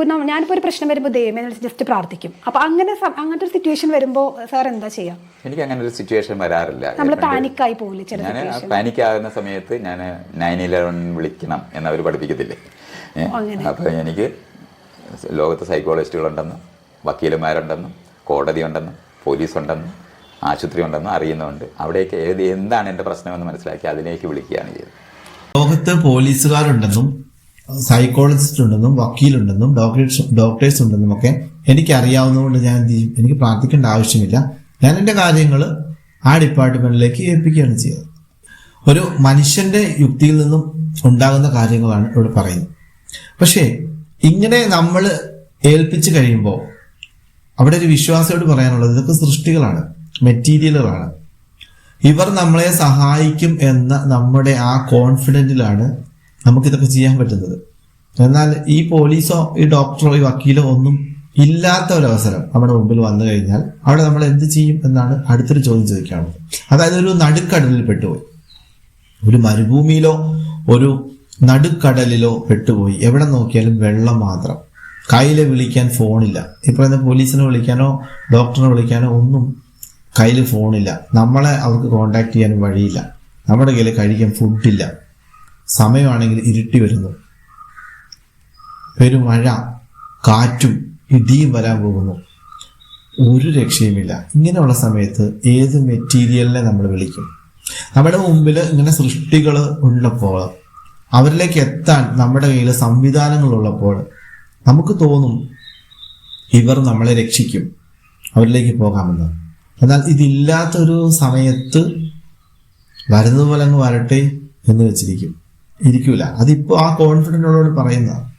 ഇപ്പൊ ഞാനിപ്പോൾ ഞാനിപ്പോ ഒരു പ്രശ്നം വരുമ്പോൾ ദൈവമേ ജസ്റ്റ് പ്രാർത്ഥിക്കും. അപ്പൊ അങ്ങനെ അങ്ങനത്തെ ഒരു സിറ്റുവേഷൻ വരുമ്പോൾ സാർ എന്താ ചെയ്യാം? എനിക്ക് അങ്ങനെ ഒരു സിറ്റുവേഷൻ വരാറില്ല. നമ്മൾ പാനിക് പാനിക്കായി പോകില്ല ചില ഞാൻ പാനിക് ആകുന്ന സമയത്ത് ഞാൻ നയൻ ഇലവൻ വിളിക്കണം എന്നവർ പഠിപ്പിക്കത്തില്ലേ. അപ്പൊ അപ്പോൾ എനിക്ക് ലോകത്ത് സൈക്കോളജിസ്റ്റുകളുണ്ടെന്നും വക്കീലന്മാരുണ്ടെന്നും കോടതി ഉണ്ടെന്നും പോലീസ് ഉണ്ടെന്നും ആശുപത്രി ഉണ്ടെന്നും അറിയുന്നുണ്ട് അവിടേക്ക് ഏത് എന്താണ് എന്റെ പ്രശ്നമെന്ന് മനസ്സിലാക്കി അതിലേക്ക് വിളിക്കുകയാണ് ചെയ്തത്. ലോകത്ത് പോലീസുകാരുണ്ടെന്നും സൈക്കോളജിസ്റ്റ് ഉണ്ടെന്നും വക്കീലുണ്ടെന്നും ഡോക്ടേഴ്സ് ഡോക്ടേഴ്സ് ഉണ്ടെന്നും ഒക്കെ എനിക്ക് അറിയാവുന്നതുകൊണ്ട് ഞാൻ എന്ത് ചെയ്യും? എനിക്ക് പ്രാർത്ഥിക്കേണ്ട ആവശ്യമില്ല. ഞാൻ എന്റെ കാര്യങ്ങൾ ആ ഡിപ്പാർട്ട്മെന്റിലേക്ക് ഏൽപ്പിക്കുകയാണ് ചെയ്യുന്നത്. ഒരു മനുഷ്യന്റെ യുക്തിയിൽ നിന്നും ഉണ്ടാകുന്ന കാര്യങ്ങളാണ് ഇവിടെ പറയുന്നത്. പക്ഷേ ഇങ്ങനെ നമ്മൾ ഏൽപ്പിച്ചു കഴിയുമ്പോൾ അവിടെ ഒരു വിശ്വാസിയോട് പറയാനുള്ളത് ഇതൊക്കെ സൃഷ്ടികളാണ് മെറ്റീരിയലുകളാണ്. ഇവർ നമ്മളെ സഹായിക്കും എന്ന നമ്മുടെ ആ കോൺഫിഡന്റിലാണ് നമുക്കിതൊക്കെ ചെയ്യാൻ പറ്റുന്നത്. എന്നാൽ ഈ പോലീസോ ഈ ഡോക്ടറോ ഈ വക്കീലോ ഒന്നും ഇല്ലാത്ത ഒരു അവസരം നമ്മുടെ മുമ്പിൽ വന്നു കഴിഞ്ഞാൽ അവിടെ നമ്മൾ എന്ത് ചെയ്യും എന്നാണ് അടുത്തൊരു ചോദ്യം ചോദിക്കാവുന്നത് അതായത് ഒരു നടുക്കടലിൽ പെട്ടുപോയി. ഒരു മരുഭൂമിയിലോ ഒരു നടുക്കടലിലോ പെട്ടുപോയി. എവിടെ നോക്കിയാലും വെള്ളം മാത്രം. കയ്യിൽ വിളിക്കാൻ ഫോണില്ല. ഈ പോലീസിനെ വിളിക്കാനോ ഡോക്ടറിനെ വിളിക്കാനോ ഒന്നും കയ്യിൽ ഫോണില്ല. നമ്മളെ അവർക്ക് കോണ്ടാക്ട് ചെയ്യാനും വഴിയില്ല. നമ്മുടെ കയ്യിൽ കഴിക്കാൻ ഫുഡില്ല സമയമാണെങ്കിൽ ഇരുട്ടി വരുന്നു. പെരുമഴ കാറ്റും ഇടിയും വരാൻ പോകുന്നു. ഒരു രക്ഷയുമില്ല. ഇങ്ങനെയുള്ള സമയത്ത് ഏത് മെറ്റീരിയലിനെ നമ്മൾ വിളിക്കും? നമ്മുടെ മുമ്പിൽ ഇങ്ങനെ സൃഷ്ടികൾ ഉള്ളപ്പോൾ അവരിലേക്ക് എത്താൻ നമ്മുടെ കയ്യിൽ സംവിധാനങ്ങളുള്ളപ്പോൾ നമുക്ക് തോന്നും ഇവർ നമ്മളെ രക്ഷിക്കും അവരിലേക്ക് പോകാമെന്ന്. എന്നാൽ ഇതില്ലാത്തൊരു സമയത്ത് വരുന്നത് പോലെ അങ്ങ് വരട്ടെ എന്ന് വെച്ചിരിക്കും. ഇരിക്കൂല. അതിപ്പോ ആ കോൺഫിഡന്റോട് പറയുന്ന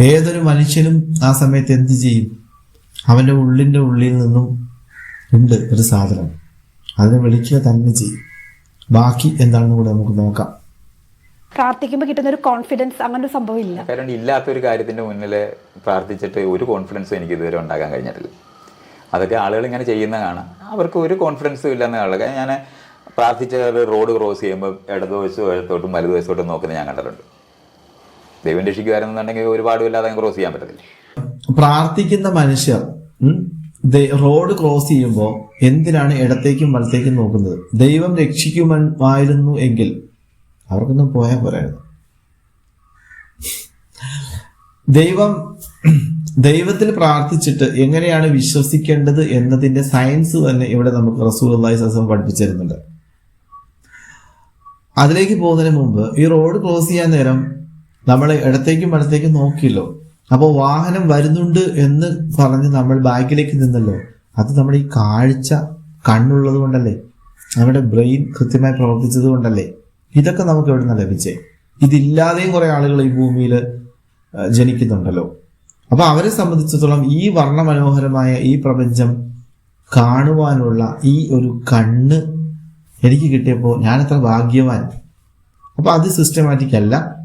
ഏതൊരു മനുഷ്യനും ആ സമയത്ത് എന്ത് ചെയ്യും? അവന്റെ ഉള്ളിന്റെ ഉള്ളിൽ നിന്നും ഉണ്ട് ഒരു സാധനം. അതിനെ വിളിക്കുക തന്നെ ചെയ്യും. ബാക്കി എന്താണെന്ന് കൂടെ നമുക്ക് നോക്കാം. പ്രാർത്ഥിക്കുമ്പോൾ കിട്ടുന്ന ഒരു കോൺഫിഡൻസ് അങ്ങനെ ഒരു സംഭവം ഇല്ല കാരണം ഇല്ലാത്തൊരു കാര്യത്തിന്റെ മുന്നിൽ പ്രാർത്ഥിച്ചിട്ട് ഒരു കോൺഫിഡൻസും എനിക്ക് ഇതുവരെ ഉണ്ടാക്കാൻ കഴിഞ്ഞിട്ടില്ല. അതൊക്കെ ആളുകൾ ഇങ്ങനെ ചെയ്യുന്ന കാണാം. അവർക്ക് ഒരു കോൺഫിഡൻസും ഇല്ലെന്ന് കാണുക ഞാൻ പ്രാർത്ഥിച്ച റോഡ് ക്രോസ് ചെയ്യുമ്പോൾ ഇടതുവശവും ഇടത്തോട്ടും വലതുവശത്തോട്ടും നോക്കുന്നത് ഞാൻ കണ്ടിട്ടുണ്ട്. ദൈവം രക്ഷിക്കുമായിരുന്നുണ്ടെങ്കിൽ ഒരുപാട് ഇല്ലാതെ ക്രോസ് ചെയ്യാൻ പറ്റത്തില്ല. പ്രാർത്ഥിക്കുന്ന മനുഷ്യർ റോഡ് ക്രോസ് ചെയ്യുമ്പോൾ എന്തിനാണ് ഇടത്തേക്കും വലത്തേക്കും നോക്കുന്നത്? ദൈവം രക്ഷിക്കുമായിരുന്നു എങ്കിൽ അവർക്കൊന്നും പോയാൽ പോരായിരുന്നു. ദൈവം ദൈവത്തിൽ പ്രാർത്ഥിച്ചിട്ട് എങ്ങനെയാണ് വിശ്വസിക്കേണ്ടത് എന്നതിന്റെ സയൻസ് തന്നെ ഇവിടെ നമുക്ക് റസൂൽ അള്ളാഹി സസം പഠിപ്പിച്ചു തരുന്നുണ്ട് അതിലേക്ക് പോകുന്നതിന് മുമ്പ് ഈ റോഡ് ക്രോസ് ചെയ്യാൻ നേരം നമ്മൾ ഇടത്തേക്കും വലത്തേക്കും നോക്കിയല്ലോ. അപ്പോൾ വാഹനം വരുന്നുണ്ട് എന്ന് പറഞ്ഞ് നമ്മൾ ബാക്കിലേക്ക് നിന്നല്ലോ. അത് നമ്മൾ ഈ കാഴ്ച കണ്ണുള്ളത് കൊണ്ടല്ലേ? നമ്മുടെ ബ്രെയിൻ കൃത്യമായി പ്രവർത്തിച്ചത് കൊണ്ടല്ലേ? ഇതൊക്കെ നമുക്ക് എവിടെ നിന്ന് ലഭിച്ചേ? ഇതില്ലാതെയും കുറേ ആളുകൾ ഈ ഭൂമിയിൽ ജനിക്കുന്നുണ്ടല്ലോ. അപ്പോൾ അവരെ സംബന്ധിച്ചിടത്തോളം ഈ വർണ മനോഹരമായ ഈ പ്രപഞ്ചം കാണുവാനുള്ള ഈ ഒരു കണ്ണ് എനിക്ക് കിട്ടിയപ്പോൾ ഞാൻ എത്ര ഭാഗ്യവാൻ. അപ്പോൾ അത് സിസ്റ്റമാറ്റിക് അല്ല.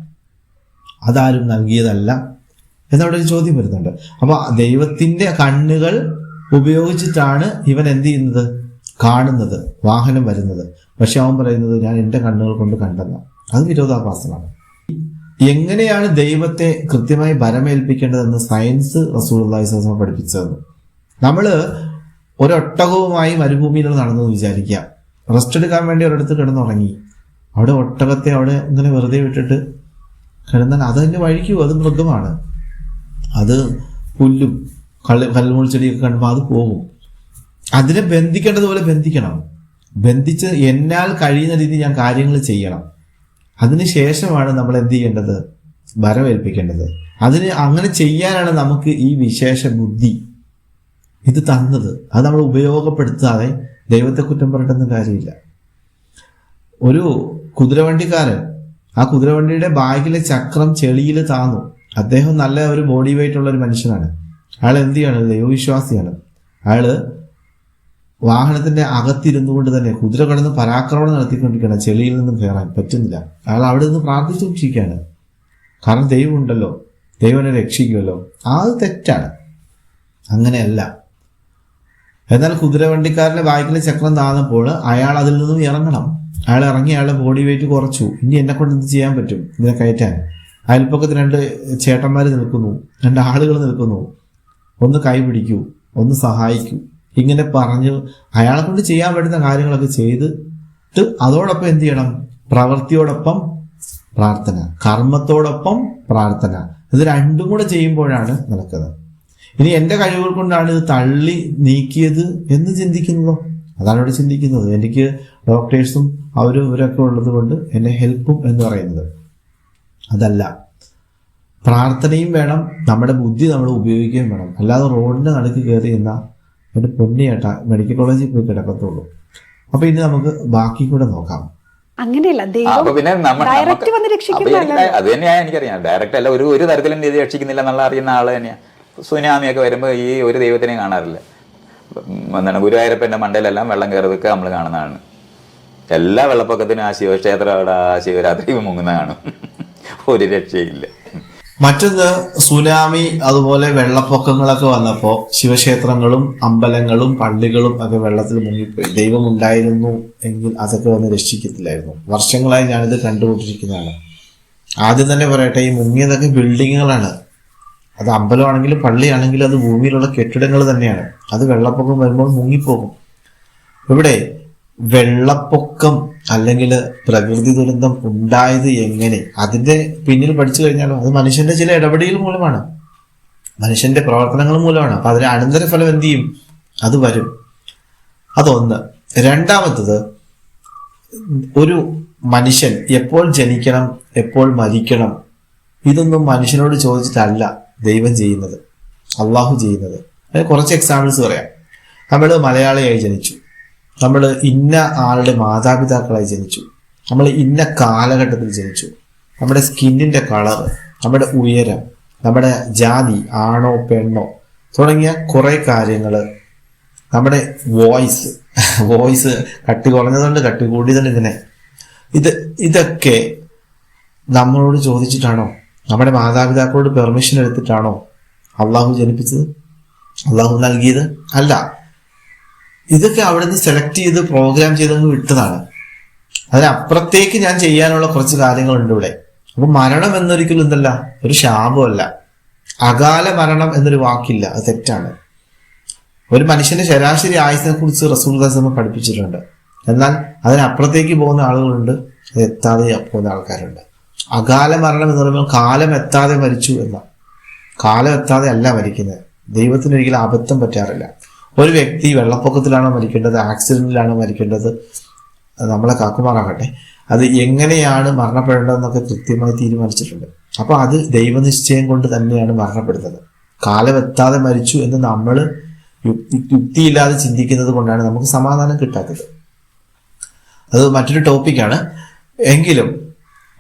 അതാരും നൽകിയതല്ല. എന്നവിടെ ഒരു ചോദ്യം വരുന്നുണ്ട്. അപ്പോൾ ദൈവത്തിന്റെ കണ്ണുകൾ ഉപയോഗിച്ചിട്ടാണ് ഇവൻ എന്ത് ചെയ്യുന്നത്? കാണുന്നത്. വാഹനം വരുന്നത്. പക്ഷെ അവൻ പറയുന്നത് ഞാൻ എന്റെ കണ്ണുകൾ കൊണ്ട് കണ്ടെന്ന. അത് വിരോധാഭാസമാണ്. എങ്ങനെയാണ് ദൈവത്തെ കൃത്യമായി ഭരമേൽപ്പിക്കേണ്ടതെന്ന് സയൻസ് റസൂൾസമ പഠിപ്പിച്ചതെന്ന്. നമ്മൾ ഒരൊട്ടകവുമായി മരുഭൂമിയിൽ നടന്നു വിചാരിക്കുക. റെസ്റ്റ് എടുക്കാൻ വേണ്ടി ഒരിടത്ത് കിടന്നുറങ്ങി. അവിടെ ഒട്ടകത്തെ അവിടെ ഇങ്ങനെ വെറുതെ വിട്ടിട്ട് കിടന്നാൽ അതതിന്റെ വഴിക്ക് അത് മൃഗമാണ്. അത് പുല്ലും കള്ളി കല്ലുമുൾ ചെടിയൊക്കെ കണ്ടുമ്പോൾ അത് പോകും. അതിനെ ബന്ധിക്കേണ്ടതുപോലെ ബന്ധിക്കണം. ബന്ധിച്ച് എന്നാൽ കഴിയുന്ന രീതിയിൽ ഞാൻ കാര്യങ്ങൾ ചെയ്യണം. അതിന് ശേഷമാണ് നമ്മൾ എന്ത് ചെയ്യേണ്ടത്? വരവേൽപ്പിക്കേണ്ടത്. അതിന് അങ്ങനെ ചെയ്യാനാണ് നമുക്ക് ഈ വിശേഷ ബുദ്ധി ഇത് തന്നത്. അത് നമ്മൾ ഉപയോഗപ്പെടുത്താതെ ദൈവത്തെ കുറ്റം പറഞ്ഞിട്ടൊന്നും കാര്യമില്ല. ഒരു കുതിരവണ്ടിക്കാരൻ ആ കുതിരവണ്ടിയുടെ ബാഗിലെ ചക്രം ചെളിയിൽ താന്നു. അദ്ദേഹം നല്ല ഒരു ബോഡി വെയിറ്റ് ഉള്ള ഒരു മനുഷ്യനാണ്. അയാൾ എന്ത് ചെയ്യാണ്? ദൈവവിശ്വാസിയാണ്. അയാൾ വാഹനത്തിന്റെ അകത്തിരുന്നു കൊണ്ട് തന്നെ കുതിര കിടന്ന് പരാക്രമണം നടത്തിക്കൊണ്ടിരിക്കുകയാണ്. ചെളിയിൽ നിന്നും കയറാൻ പറ്റുന്നില്ല. അയാൾ അവിടെ നിന്ന് പ്രാർത്ഥിച്ചു സൂക്ഷിക്കുകയാണ്. കാരണം ദൈവമുണ്ടല്ലോ. ദൈവനെ രക്ഷിക്കുമല്ലോ. ആ അത് തെറ്റാണ്. അങ്ങനെയല്ല. എന്നാൽ കുതിരവണ്ടിക്കാരന്റെ ബാക്കിലെ ചക്രം താന്നപ്പോൾ അയാൾ അതിൽ നിന്നും ഇറങ്ങണം. അയാൾ ഇറങ്ങി അയാളുടെ ബോഡി വെയിറ്റ് കുറച്ചു. ഇനി എന്നെ കൊണ്ട് എന്ത് ചെയ്യാൻ പറ്റും? ഇതിനെ കയറ്റാൻ. അയൽപ്പക്കത്ത് രണ്ട് ചേട്ടന്മാർ നിൽക്കുന്നു. രണ്ട് ആളുകൾ നിൽക്കുന്നു. ഒന്ന് കൈ പിടിക്കൂ. ഒന്ന് സഹായിക്കൂ. ഇങ്ങനെ പറഞ്ഞു അയാളെ കൊണ്ട് ചെയ്യാൻ പറ്റുന്ന കാര്യങ്ങളൊക്കെ ചെയ്തിട്ട് അതോടൊപ്പം എന്ത് ചെയ്യണം? പ്രവൃത്തിയോടൊപ്പം പ്രാർത്ഥന. കർമ്മത്തോടൊപ്പം പ്രാർത്ഥന. ഇത് രണ്ടും കൂടെ ചെയ്യുമ്പോഴാണ് നടക്കുന്നത്. ഇനി എന്റെ കഴിവുകൾ കൊണ്ടാണ് ഇത് തള്ളി നീക്കിയത് എന്ന് ചിന്തിക്കുന്നതോ അതാണ് ഇവിടെ ചിന്തിക്കുന്നത്. എനിക്ക് ഡോക്ടേഴ്സും അവരും ഇവരൊക്കെ ഉള്ളത് കൊണ്ട് എന്നെ ഹെൽപ്പും എന്ന് പറയുന്നത്. അതല്ല. പ്രാർത്ഥനയും വേണം നമ്മുടെ ബുദ്ധി നമ്മൾ ഉപയോഗിക്കുകയും വേണം. അല്ലാതെ റോഡിന്റെ നടുക്ക് കയറി എന്ന എന്റെ പൊന്നിയേട്ട മെഡിക്കൽ കോളേജിൽ പോയി കിടക്കത്തുള്ളൂ. അപ്പൊ ഇനി നമുക്ക് ബാക്കി കൂടെ നോക്കാം. അങ്ങനെയല്ല പിന്നെ ഡയറക്റ്റ് വന്ന് എനിക്ക് അത് തന്നെയാണ് എനിക്കറിയാം. ഡയറക്റ്റ് അല്ല ഒരു ഒരു തരത്തിലും രക്ഷിക്കുന്നില്ല എന്നുള്ള അറിയുന്ന ആൾ തന്നെയാണ് സുനാമിയൊക്കെ വരുമ്പോൾ ഈ ഒരു ദൈവത്തിനെ കാണാറില്ല. എന്താണ് ഗുരുവായൂരപ്പന്റെ മണ്ടയിലെല്ലാം വെള്ളം കയറുന്നതൊക്കെ നമ്മൾ കാണുന്നതാണ്. എല്ലാ വെള്ളപ്പൊക്കത്തിനും ആ ശിവക്ഷേത്രം അവിടെ ആ ശിവരാത്രി മുങ്ങുന്ന കാണും. ഒരു രക്ഷയില്ല. മറ്റൊന്ന് സുനാമി അതുപോലെ വെള്ളപ്പൊക്കങ്ങളൊക്കെ വന്നപ്പോൾ ശിവക്ഷേത്രങ്ങളും അമ്പലങ്ങളും പള്ളികളും ഒക്കെ വെള്ളത്തിൽ മുങ്ങിപ്പോയി. ദൈവം ഉണ്ടായിരുന്നു എങ്കിൽ അതൊക്കെ വന്ന് രക്ഷിക്കത്തില്ലായിരുന്നു. വർഷങ്ങളായി ഞാനിത് കണ്ടുകൊണ്ടിരിക്കുന്നതാണ് ആദ്യം തന്നെ പറയട്ടെ ഈ മുങ്ങിയതൊക്കെ ബിൽഡിങ്ങുകളാണ് അത് അമ്പലമാണെങ്കിലും പള്ളിയാണെങ്കിലും അത് ഭൂമിയിലുള്ള കെട്ടിടങ്ങൾ തന്നെയാണ്. അത് വെള്ളപ്പൊക്കം വരുമ്പോൾ മുങ്ങിപ്പോകും. ഇവിടെ വെള്ളപ്പൊക്കം അല്ലെങ്കിൽ പ്രകൃതി ദുരന്തം ഉണ്ടായത് എങ്ങനെ? അതിന്റെ പിന്നിൽ പഠിച്ചു കഴിഞ്ഞാലോ അത് മനുഷ്യന്റെ ചില ഇടപെടികൾ മൂലമാണ്. മനുഷ്യന്റെ പ്രവർത്തനങ്ങൾ മൂലമാണ്. അപ്പൊ അതിന് അനന്തരഫലം എന്ത് ചെയ്യും? അത് വരും. അതൊന്ന്. രണ്ടാമത്തത് ഒരു മനുഷ്യൻ എപ്പോൾ ജനിക്കണം എപ്പോൾ മരിക്കണം ഇതൊന്നും മനുഷ്യനോട് ചോദിച്ചിട്ടല്ല. ദൈവം ചെയ്യുന്നത് അള്ളാഹു ചെയ്യുന്നത്. അതിന് കുറച്ച് എക്സാമ്പിൾസ് പറയാം. നമ്മൾ മലയാളിയായി ജനിച്ചു. നമ്മൾ ഇന്ന ആളുടെ മാതാപിതാക്കളായി ജനിച്ചു. നമ്മൾ ഇന്ന കാലഘട്ടത്തിൽ ജനിച്ചു. നമ്മുടെ സ്കിന്നിന്റെ കളർ നമ്മുടെ ഉയരം നമ്മുടെ ജാതി ആണോ പെണ്ണോ തുടങ്ങിയ കുറേ കാര്യങ്ങൾ നമ്മുടെ വോയിസ് വോയിസ് കട്ടി കുറഞ്ഞതുണ്ട് കട്ടി കൂടിയതുണ്ട് ഇതിനെ. ഇത് ഇതൊക്കെ നമ്മളോട് ചോദിച്ചിട്ടാണോ നമ്മുടെ മാതാപിതാക്കളോട് പെർമിഷൻ എടുത്തിട്ടാണോ അള്ളാഹു ജനിപ്പിച്ചത്? അള്ളാഹു നൽകിയത്? അല്ല. ഇതൊക്കെ അവിടെ നിന്ന് സെലക്ട് ചെയ്ത് പ്രോഗ്രാം ചെയ്തങ്ങ് വിട്ടതാണ്. അതിനപ്പുറത്തേക്ക് ഞാൻ ചെയ്യാനുള്ള കുറച്ച് കാര്യങ്ങളുണ്ട് ഇവിടെ. അപ്പൊ മരണം എന്നൊരിക്കലും എന്തല്ല ഒരു ശാപമല്ല അകാല മരണം എന്നൊരു വാക്കില്ല. അത് തെറ്റാണ്. ഒരു മനുഷ്യന്റെ ശരാശരി ആയുസിനെ കുറിച്ച് റസൂൽ നമ്മൾ പഠിപ്പിച്ചിട്ടുണ്ട്. എന്നാൽ അതിനപ്പുറത്തേക്ക് പോകുന്ന ആളുകളുണ്ട്. അത് എത്താതെ പോകുന്ന ആൾക്കാരുണ്ട്. അകാല മരണം എന്ന് പറയുമ്പോൾ കാലം എത്താതെ മരിച്ചു എന്ന കാലം എത്താതെ അല്ല മരിക്കുന്നത്. ദൈവത്തിന് ഒരിക്കലും അബദ്ധം പറ്റാറില്ല. ഒരു വ്യക്തി വെള്ളപ്പൊക്കത്തിലാണോ മരിക്കേണ്ടത്? ആക്സിഡന്റിലാണോ മരിക്കേണ്ടത്? നമ്മളെ കാക്കുമാറാകട്ടെ. അത് എങ്ങനെയാണ് മരണപ്പെടേണ്ടതെന്നൊക്കെ കൃത്യമായി തീരുമാനിച്ചിട്ടുണ്ട്. അപ്പൊ അത് ദൈവനിശ്ചയം കൊണ്ട് തന്നെയാണ് മരണപ്പെടുന്നത്. കാലം എത്താതെ മരിച്ചു എന്ന് നമ്മൾ യുക്തി യുക്തിയില്ലാതെ ചിന്തിക്കുന്നത് കൊണ്ടാണ് നമുക്ക് സമാധാനം കിട്ടാത്തത്. അത് മറ്റൊരു ടോപ്പിക്കാണ് എങ്കിലും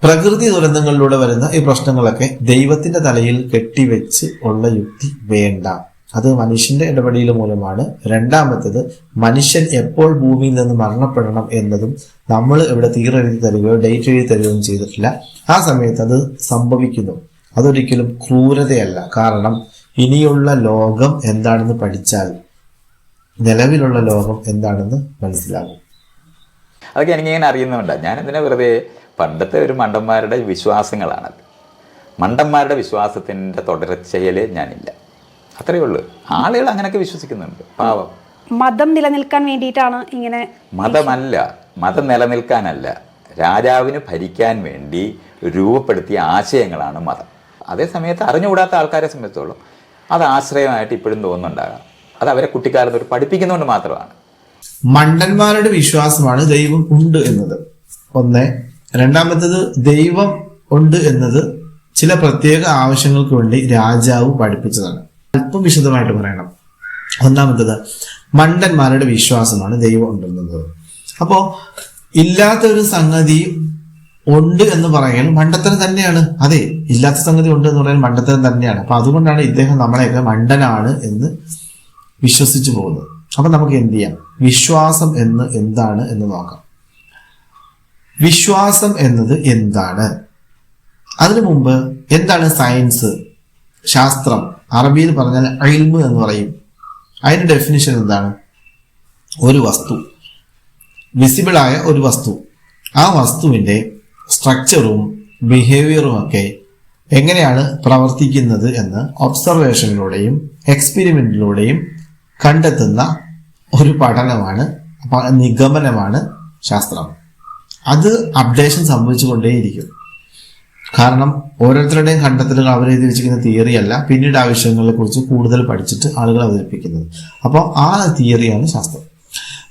പ്രകൃതി ദുരന്തങ്ങളിലൂടെ വരുന്ന ഈ പ്രശ്നങ്ങളൊക്കെ ദൈവത്തിന്റെ തലയിൽ കെട്ടിവെച്ച് ഉള്ള യുക്തി വേണ്ട. അത് മനുഷ്യന്റെ ഇടപെടൽ മൂലമാണ്. രണ്ടാമത്തത് മനുഷ്യൻ എപ്പോൾ ഭൂമിയിൽ നിന്ന് മരണപ്പെടണം എന്നതും നമ്മൾ ഇവിടെ തീരെഴുതി തരികയോ ഡേറ്റ് എഴുതി തരികയോ ചെയ്തിട്ടില്ല. ആ സമയത്ത് അത് സംഭവിക്കുന്നു. അതൊരിക്കലും ക്രൂരതയല്ല. കാരണം ഇനിയുള്ള ലോകം എന്താണെന്ന് പഠിച്ചാൽ നിലവിലുള്ള ലോകം എന്താണെന്ന് മനസ്സിലാകും. അതൊക്കെ എനിക്കിങ്ങനെ അറിയുന്നുണ്ട് ഞാൻ എന്തിനാ വെറുതെ പണ്ടത്തെ ഒരു മണ്ടന്മാരുടെ വിശ്വാസങ്ങളാണത്. മണ്ടന്മാരുടെ വിശ്വാസത്തിന്റെ തുടർച്ചയിൽ ഞാനില്ല. അത്രയേ ഉള്ളൂ. ആളുകൾ അങ്ങനെയൊക്കെ വിശ്വസിക്കുന്നുണ്ട്. പാവം. മതം നിലനിൽക്കാൻ വേണ്ടിയിട്ടാണ് ഇങ്ങനെ മതമല്ല. മതം നിലനിൽക്കാനല്ല. രാജാവിന് ഭരിക്കാൻ വേണ്ടി രൂപപ്പെടുത്തിയ ആശയങ്ങളാണ് മതം. അതേ സമയത്ത് അറിഞ്ഞുകൂടാത്ത ആൾക്കാരെ സംബന്ധിച്ചോളം അത് ആശ്രയമായിട്ട് ഇപ്പോഴും തോന്നുന്നുണ്ടാകാം. അത് അവരെ കുട്ടിക്കാലത്ത് ഒരു പഠിപ്പിക്കുന്നതുകൊണ്ട് മാത്രമാണ്. മണ്ടന്മാരുടെ വിശ്വാസമാണ് ദൈവം ഉണ്ട് എന്നത്. ഒന്ന് രണ്ടാമത്തത് ദൈവം ഉണ്ട് എന്നത് ചില പ്രത്യേക ആവശ്യങ്ങൾക്ക് വേണ്ടി രാജാവ് പഠിപ്പിച്ചതാണ്. അല്പം വിശദമായിട്ട് പറയണം. ഒന്നാമത്തത് മണ്ടന്മാരുടെ വിശ്വാസമാണ് ദൈവം ഉണ്ടെന്നത്. അപ്പോ ഇല്ലാത്ത ഒരു സംഗതി ഉണ്ട് എന്ന് പറയാൻ മണ്ടത്തരം തന്നെയാണ്. അതെ ഇല്ലാത്ത സംഗതി ഉണ്ട് എന്ന് പറയാൻ മണ്ടത്തരം തന്നെയാണ്. അപ്പൊ അതുകൊണ്ടാണ് ഇദ്ദേഹം നമ്മളെയൊക്കെ മണ്ടനാണ് എന്ന് വിശ്വസിച്ചു പോകുന്നത്. അപ്പൊ നമുക്ക് എന്ത് ചെയ്യാം? വിശ്വാസം എന്ന് എന്താണ് എന്ന് നോക്കാം. വിശ്വാസം എന്നത് എന്താണ്? അതിനു മുമ്പ് എന്താണ് സയൻസ് ശാസ്ത്രം. അറബിയിൽ പറഞ്ഞാൽ അയിൽമ് എന്ന് പറയും. അതിന്റെ ഡെഫിനിഷൻ എന്താണ്? ഒരു വസ്തു. വിസിബിളായ ഒരു വസ്തു. ആ വസ്തുവിന്റെ സ്ട്രക്ചറും ബിഹേവിയറും ഒക്കെ എങ്ങനെയാണ് പ്രവർത്തിക്കുന്നത് എന്ന് ഒബ്സർവേഷനിലൂടെയും എക്സ്പെരിമെന്റിലൂടെയും കണ്ടെത്തുന്ന ഒരു പഠനമാണ് നിഗമനമാണ് ശാസ്ത്രം. അത് അപ്ഡേഷൻ സംഭവിച്ചുകൊണ്ടേയിരിക്കും. കാരണം ഓരോരുത്തരുടെയും കണ്ടെത്തലുകൾ അവരെഴുതി വെച്ചിരിക്കുന്ന തിയറി അല്ല പിന്നീട് ആവശ്യങ്ങളെ കുറിച്ച് കൂടുതൽ പഠിച്ചിട്ട് ആളുകൾ അവതരിപ്പിക്കുന്നത്. അപ്പോൾ ആ തിയറിയാണ് ശാസ്ത്രം.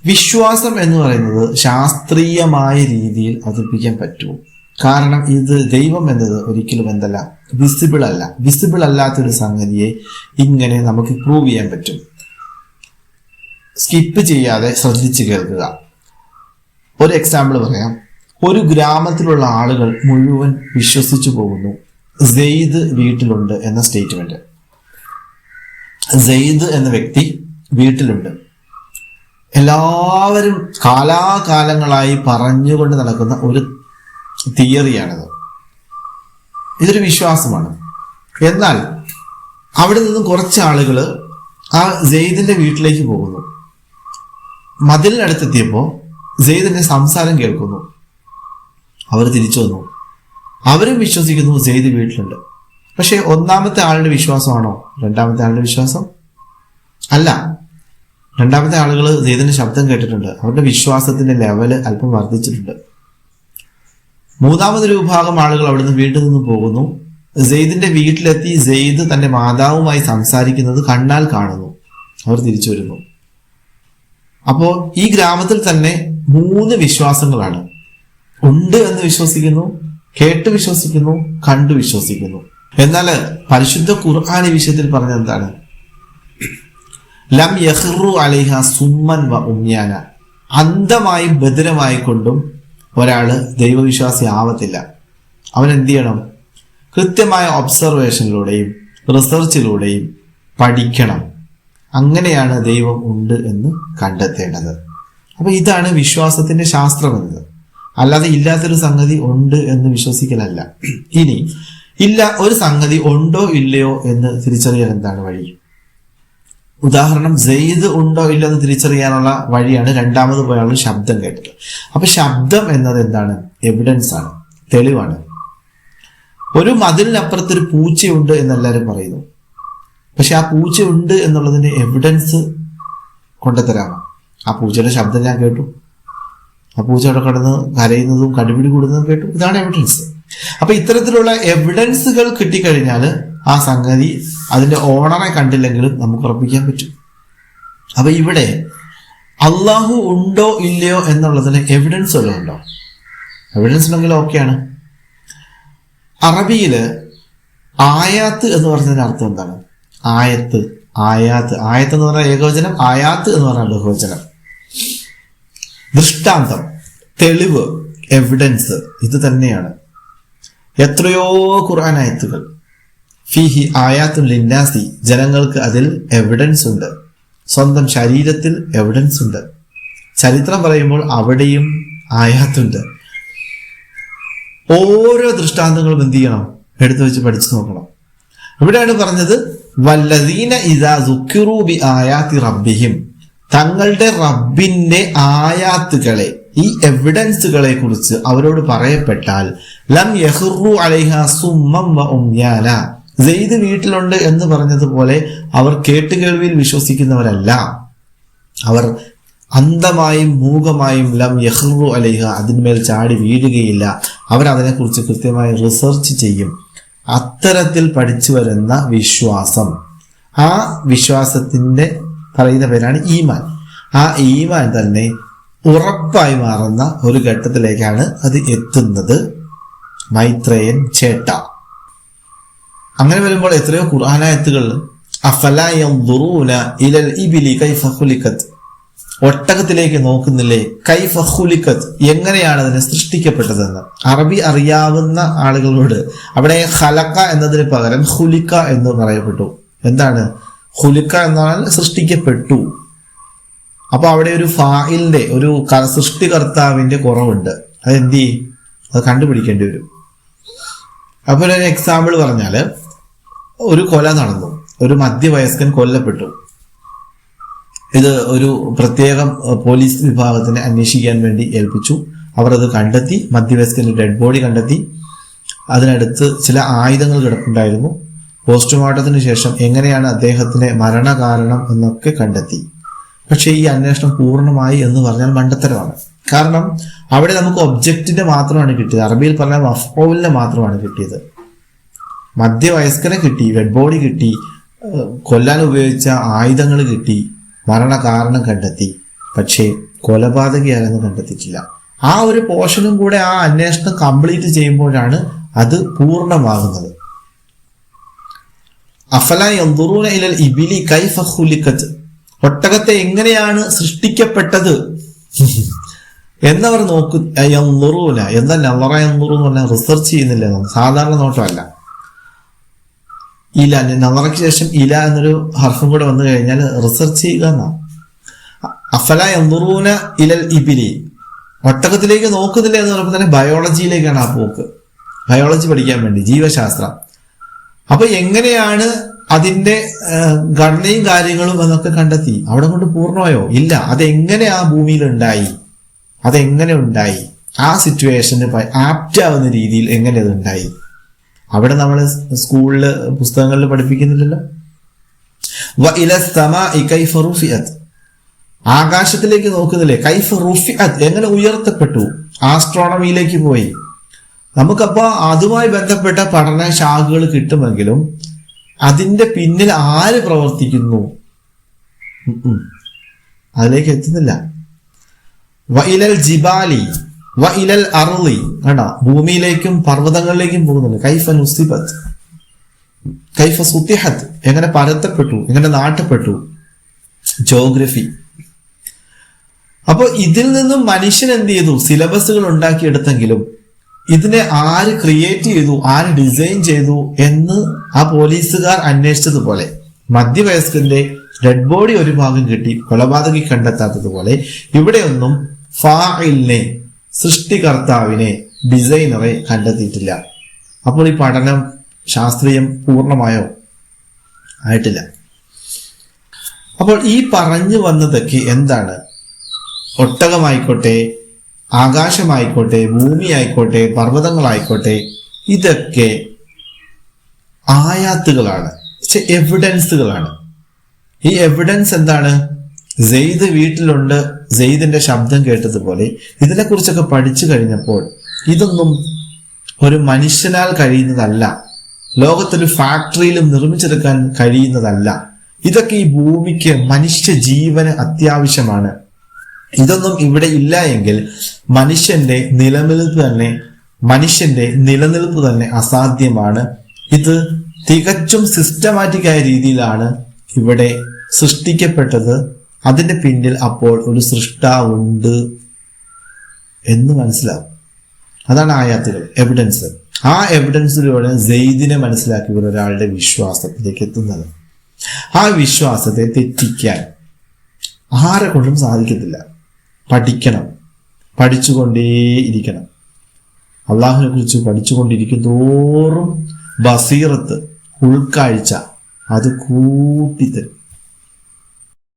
വിശ്വാസം എന്ന് പറയുന്നത് ശാസ്ത്രീയമായ രീതിയിൽ അവതരിപ്പിക്കാൻ പറ്റുമോ കാരണം ഇത് ദൈവം എന്നത് ഒരിക്കലും എന്തല്ല വിസിബിൾ അല്ല. വിസിബിൾ അല്ലാത്തൊരു സംഗതിയെ ഇങ്ങനെ നമുക്ക് പ്രൂവ് ചെയ്യാൻ പറ്റും. സ്കിപ്പ് ചെയ്യാതെ ശ്രദ്ധിച്ച് കേൾക്കുക. ഒരു എക്സാമ്പിൾ പറയാം. ഒരു ഗ്രാമത്തിലുള്ള ആളുകൾ മുഴുവൻ വിശ്വസിച്ചു പോകുന്നു. സെയ്ദ് വീട്ടിലുണ്ട് എന്ന സ്റ്റേറ്റ്മെന്റ് സെയ്ദ് എന്ന വ്യക്തി വീട്ടിലുണ്ട്. എല്ലാവരും കാലാകാലങ്ങളായി പറഞ്ഞുകൊണ്ട് നടക്കുന്ന ഒരു തിയറിയാണിത്. ഇതൊരു വിശ്വാസമാണ്. എന്നാൽ അവിടെ നിന്നും കുറച്ച് ആളുകൾ ആ ജെയ്ദിന്റെ വീട്ടിലേക്ക് പോകുന്നു. മതിലിനടുത്തെത്തിയപ്പോൾ സെയ്ദിന്റെ സംസാരം കേൾക്കുന്നു. അവർ തിരിച്ചു വന്നു. അവരും വിശ്വസിക്കുന്നു സെയ്ദ് വീട്ടിലുണ്ട്. പക്ഷേ ഒന്നാമത്തെ ആളുടെ വിശ്വാസമാണോ? രണ്ടാമത്തെ ആളുടെ വിശ്വാസം? അല്ല. രണ്ടാമത്തെ ആളുകൾ സെയ്ദിന്റെ ശബ്ദം കേട്ടിട്ടുണ്ട്. അവരുടെ വിശ്വാസത്തിന്റെ ലെവൽ അല്പം വർദ്ധിച്ചിട്ടുണ്ട്. മൂന്നാമതൊരു വിഭാഗം ആളുകൾ അവിടുന്ന് വീട്ടിൽ നിന്ന് പോകുന്നു. സെയ്ദിന്റെ വീട്ടിലെത്തി സെയ്ദ് തന്റെ മാതാവുമായി സംസാരിക്കുന്നത് കണ്ണാൽ കാണുന്നു. അവർ തിരിച്ചു വരുന്നു. അപ്പോൾ ഈ ഗ്രാമത്തിൽ തന്നെ മൂന്ന് വിശ്വാസങ്ങളാണ്. ഉണ്ട് എന്ന് വിശ്വസിക്കുന്നു കേട്ട് വിശ്വസിക്കുന്നു കണ്ടു വിശ്വസിക്കുന്നു. എന്നാൽ പരിശുദ്ധ ഖുർആൻ വിഷയത്തിൽ പറഞ്ഞത് എന്താണ്? ലം യഹ്റു അലിഹ സുമ്മൻ വ ഉമ്യാന. അന്ധമായി ബദിരമായി കൊണ്ടും ഒരാൾ ദൈവവിശ്വാസി ആവത്തില്ല. അവൻ എന്ത് ചെയ്യണം? കൃത്യമായ ഒബ്സർവേഷനിലൂടെയും റിസർച്ചിലൂടെയും പഠിക്കണം. അങ്ങനെയാണ് ദൈവം ഉണ്ട് എന്ന് കണ്ടെത്തേണ്ടത്. അപ്പൊ ഇതാണ് വിശ്വാസത്തിന്റെ ശാസ്ത്രം എന്നത്. അല്ലാതെ ഇല്ലാത്തൊരു സംഗതി ഉണ്ട് എന്ന് വിശ്വസിക്കലല്ല. ഇനി ഇല്ല ഒരു സംഗതി ഉണ്ടോ ഇല്ലയോ എന്ന് തിരിച്ചറിയാൻ എന്താണ് വഴി? ഉദാഹരണം ജെയ്ദ് ഉണ്ടോ ഇല്ലോ എന്ന് തിരിച്ചറിയാനുള്ള വഴിയാണ് രണ്ടാമത് പോയ ശബ്ദം കേട്ടത്. അപ്പൊ ശബ്ദം എന്നത് എന്താണ്? എവിഡൻസ് ആണ്. തെളിവാണ്. ഒരു മതിലിനപ്പുറത്ത് ഒരു പൂച്ചയുണ്ട് എന്ന് എല്ലാവരും പറയുന്നു. പക്ഷെ ആ പൂച്ചയുണ്ട് എന്നുള്ളതിന് എവിഡൻസ് കൊണ്ടുതരാമോ ആ പൂച്ചയുടെ ശബ്ദം ഞാൻ കേട്ടു. ആ പൂച്ച അവിടെ കിടന്ന് കരയുന്നതും കടുപിടി കൂടുന്നതും കേട്ടു. ഇതാണ് എവിഡൻസ് അപ്പൊ ഇത്തരത്തിലുള്ള എവിഡൻസുകൾ കിട്ടിക്കഴിഞ്ഞാൽ ആ സംഗതി അതിന്റെ ഓണറെ കണ്ടില്ലെങ്കിലും നമുക്ക് ഉറപ്പിക്കാൻ പറ്റും. അപ്പൊ ഇവിടെ അള്ളാഹു ഉണ്ടോ ഇല്ലയോ എന്നുള്ളതിന് എവിഡൻസ് വല്ലതും ഉണ്ടോ എവിഡൻസ് ഉണ്ടെങ്കിൽ ഓക്കെയാണ് അറബിയിൽ ആയാത്ത് എന്ന് പറഞ്ഞതിന്റെ അർത്ഥം എന്താണ്? ആയത്ത് ആയാത്ത്. ആയത്ത് എന്ന് പറഞ്ഞാൽ ഏകവചനം ആയാത്ത് എന്ന് പറഞ്ഞാൽ ബഹുവചനം. ദൃഷ്ടാന്തം തെളിവ് എവിഡൻസ് ഇത് തന്നെയാണ്. എത്രയോ ഖുർആൻ ആയത്തുകൾ. ഫിഹി ആയാത്തും ലിന്നാസി ജനങ്ങൾക്ക് അതിൽ എവിഡൻസ് ഉണ്ട്. സ്വന്തം ശരീരത്തിൽ എവിഡൻസ് ഉണ്ട്. ചരിത്രം പറയുമ്പോൾ അവിടെയും ആയാത്തുണ്ട്. ഓരോ ദൃഷ്ടാന്തങ്ങളും എന്ത് ചെയ്യണം? എടുത്തു വെച്ച് പഠിച്ചു നോക്കണം. ഇവിടെയാണ് പറഞ്ഞത് വല്ലദീന ഇതാ ആയാത്തി റബ്ബിഹിം. തങ്ങളുടെ റബ്ബിന്റെ ആയാത്തുകളെ ഈ എവിഡൻസുകളെ കുറിച്ച് അവരോട് പറയപ്പെട്ടാൽ ലം യഹുറു അലൈഹ സുമ്മം ജെയ്ത് വീട്ടിലുണ്ട് എന്ന് പറഞ്ഞതുപോലെ അവർ കേട്ടുകേൾവിയിൽ വിശ്വസിക്കുന്നവരല്ല. അവർ അന്ധമായും മൂകമായും ലം യഹ്റു അലൈഹ അതിന്മേൽ ചാടി വീഴുകയില്ല. അവർ അതിനെക്കുറിച്ച് കൃത്യമായി റിസർച്ച് ചെയ്യും. അത്തരത്തിൽ പഠിച്ചു വരുന്ന വിശ്വാസം. ആ വിശ്വാസത്തിന്റെ പറയുന്ന പേരാണ് ഈമാൻ. ആ ഈമാൻ തന്നെ ഉറപ്പായി മാറുന്ന ഒരു ഘട്ടത്തിലേക്കാണ് അത് എത്തുന്നത്. മൈത്രേയൻ ചേട്ട. അങ്ങനെ വരുമ്പോൾ എത്രയോ ഖുർആാനായത്തുകൾ ഒട്ടകത്തിലേക്ക് നോക്കുന്നില്ലേ കൈഫ ഖുലിഖത് എങ്ങനെയാണ് അതിനെ സൃഷ്ടിക്കപ്പെട്ടതെന്ന്. അറബി അറിയാവുന്ന ആളുകളോട് അവിടെ ഹലക്ക എന്നതിന് പകരം ഹുലിക്ക എന്ന് പറയപ്പെട്ടു. എന്താണ്? ഹുലിക്ക എന്ന് പറഞ്ഞാൽ സൃഷ്ടിക്കപ്പെട്ടു. അപ്പൊ അവിടെ ഒരു ഫായിലിന്റെ ഒരു സൃഷ്ടികർത്താവിന്റെ കുറവുണ്ട്. അതെന്ത്? അത് കണ്ടുപിടിക്കേണ്ടി വരും. അപ്പൊ ഒരു എക്സാമ്പിൾ പറഞ്ഞാൽ ഒരു കൊല നടന്നു. ഒരു മധ്യവയസ്കൻ കൊല്ലപ്പെട്ടു. ഇത് ഒരു പ്രത്യേകം പോലീസ് വിഭാഗത്തിന് അന്വേഷിക്കാൻ വേണ്ടി ഏൽപ്പിച്ചു. അവർ അത് കണ്ടെത്തി മധ്യവയസ്കന്റെ ഡെഡ് ബോഡി കണ്ടെത്തി. അതിനടുത്ത് ചില ആയുധങ്ങൾ കിടപ്പുണ്ടായിരുന്നു. പോസ്റ്റ്മോർട്ടത്തിന് ശേഷം എങ്ങനെയാണ് അദ്ദേഹത്തിന്റെ മരണകാരണം എന്നൊക്കെ കണ്ടെത്തി. പക്ഷേ ഈ അന്വേഷണം പൂർണമായി എന്ന് പറഞ്ഞാൽ മണ്ടത്തരമാണ്. കാരണം അവിടെ നമുക്ക് ഒബ്ജക്റ്റിന്റെ മാത്രമാണ് കിട്ടിയത്. അറബിയിൽ പറഞ്ഞാൽ മഫ്ഹോലിനെ മാത്രമാണ് കിട്ടിയത്. മധ്യവയസ്കനെ കിട്ടി ഡെഡ് ബോഡി കിട്ടി കൊല്ലാൻ ഉപയോഗിച്ച ആയുധങ്ങൾ കിട്ടി മരണകാരണം കണ്ടെത്തി. പക്ഷേ കൊലപാതകയാണെന്ന് കണ്ടെത്തിയിട്ടില്ല. ആ ഒരു പോർഷനും കൂടെ ആ അന്വേഷണം കംപ്ലീറ്റ് ചെയ്യുമ്പോഴാണ് അത് പൂർണമാകുന്നത്. അഫല ഇലൽ ഇബിലി കൈഫ ഒട്ടകത്തെ എങ്ങനെയാണ് സൃഷ്ടിക്കപ്പെട്ടത്? എന്നവർ നോക്കു യന്ദുറൂന എന്താ നവറ യന്ദുറു എന്ന് പറഞ്ഞാൽ റിസർച്ച് ചെയ്യുന്നില്ല സാധാരണ നോട്ടമല്ല. ഇല നവറയ്ക്ക് ശേഷം ഇല എന്നൊരു ഹർഫും കൂടെ വന്നു കഴിഞ്ഞാൽ റിസർച്ച് ചെയ്യുക എന്നാ അഫല എന്നുറൂന ഇലൽ ഇബിലി. ഒട്ടകത്തിലേക്ക് നോക്കുന്നില്ല എന്ന് പറയുമ്പോൾ തന്നെ ബയോളജിയിലേക്കാണ് ആ പോക്ക്. ബയോളജി പഠിക്കാൻ വേണ്ടി ജീവശാസ്ത്രം. അപ്പൊ എങ്ങനെയാണ് അതിന്റെ ഘടനയും കാര്യങ്ങളും എന്നൊക്കെ കണ്ടെത്തി? അവിടെ കൊണ്ട് പൂർണമായോ? ഇല്ല. അതെങ്ങനെ ആ ഭൂമിയിൽ ഉണ്ടായി അതെങ്ങനെ ഉണ്ടായി? ആ സിറ്റുവേഷന് ആപ്റ്റ് ആവുന്ന രീതിയിൽ എങ്ങനെ അത് ഉണ്ടായി? അവിടെ നമ്മൾ സ്കൂളിൽ പുസ്തകങ്ങളിൽ പഠിപ്പിക്കുന്നില്ലല്ലോ. ആകാശത്തിലേക്ക് നോക്കുന്നില്ലേ? കൈഫ റുഫിഅത്. എങ്ങനെ ഉയർത്തപ്പെട്ടു? ആസ്ട്രോണമിയിലേക്ക് പോയി. നമുക്കപ്പോ അതുമായി ബന്ധപ്പെട്ട പഠന ശാഖകൾ കിട്ടുമെങ്കിലും അതിന്റെ പിന്നിൽ ആര് പ്രവർത്തിക്കുന്നു. അതിലേക്ക് എത്തുന്നില്ല. വൈലൽ ജിബാലി വൈലൽ അറുളി കണ്ട? ഭൂമിയിലേക്കും പർവതങ്ങളിലേക്കും പോകുന്നുണ്ട്. കൈഫ നുസിബത്ത്. കൈഫ സുത്തിഹത്ത്. എങ്ങനെ പരത്തപ്പെട്ടു? എങ്ങനെ നാട്ടപ്പെട്ടു? ജോഗ്രഫി. അപ്പോൾ ഇതിൽ നിന്നും മനുഷ്യൻ എന്ത് ചെയ്തു? സിലബസുകൾ ഉണ്ടാക്കിയെടുത്തെങ്കിലും ഇതിനെ ആര് ക്രിയേറ്റ് ചെയ്തു ആര് ഡിസൈൻ ചെയ്തു എന്ന് ആ പോലീസുകാർ അന്വേഷിച്ചതുപോലെ മധ്യവയസ്കന്റെ ഡെഡ് ബോഡി ഒരു ഭാഗം കിട്ടി കൊലപാതകി കണ്ടെത്താത്തതുപോലെ ഇവിടെയൊന്നും ഫായിലിനെ സൃഷ്ടികർത്താവിനെ ഡിസൈനറെ കണ്ടെത്തിയിട്ടില്ല. അപ്പോൾ ഈ പഠനം ശാസ്ത്രീയം പൂർണമായോ? ആയിട്ടില്ല. അപ്പോൾ ഈ പറഞ്ഞു വന്നതൊക്കെ എന്താണ്? ഒട്ടകമായിക്കോട്ടെ ആകാശമായിക്കോട്ടെ ഭൂമി ആയിക്കോട്ടെ പർവതങ്ങളായിക്കോട്ടെ ഇതൊക്കെ ആയാത്തുകളാണ്. എവിഡൻസുകളാണ് ഈ എവിഡൻസ് എന്താണ്? സെയ്ദ് വീട്ടിലുണ്ട് സെയ്ദിന്റെ ശബ്ദം കേട്ടതുപോലെ. ഇതിനെക്കുറിച്ചൊക്കെ പഠിച്ചു കഴിഞ്ഞപ്പോൾ ഇതൊന്നും ഒരു മനുഷ്യനാൽ കഴിയുന്നതല്ല. ലോകത്തൊരു ഫാക്ടറിയിലും നിർമ്മിച്ചെടുക്കാൻ കഴിയുന്നതല്ല. ഇതൊക്കെ ഈ ഭൂമിക്ക് മനുഷ്യ ജീവന് അത്യാവശ്യമാണ്. ഇതൊന്നും ഇവിടെ ഇല്ല എങ്കിൽ മനുഷ്യന്റെ നിലനിൽപ്പ് തന്നെ മനുഷ്യന്റെ നിലനിൽപ്പ് തന്നെ അസാധ്യമാണ്. ഇത് തികച്ചും സിസ്റ്റമാറ്റിക് ആയ രീതിയിലാണ് ഇവിടെ സൃഷ്ടിക്കപ്പെട്ടത്. അതിന്റെ പിന്നിൽ അപ്പോൾ ഒരു സൃഷ്ടാവുണ്ട് എന്ന് മനസ്സിലാവും. അതാണ് ആയാത്തുകൾ എവിഡൻസ് ആ എവിഡൻസിലൂടെ ജെയ്ദിനെ മനസ്സിലാക്കി ഇവർ ഒരാളുടെ വിശ്വാസത്തിലേക്ക് എത്തുന്നത്. ആ വിശ്വാസത്തെ തെറ്റിക്കാൻ ആരെ കൊണ്ടും സാധിക്കത്തില്ല. പഠിക്കണം. പഠിച്ചുകൊണ്ടേയിരിക്കണം. അള്ളാഹുവിനെ കുറിച്ച് പഠിച്ചുകൊണ്ടിരിക്കും തോറും ബസീറത്ത് ഉൾക്കാഴ്ച അത് കൂട്ടിത്തരും.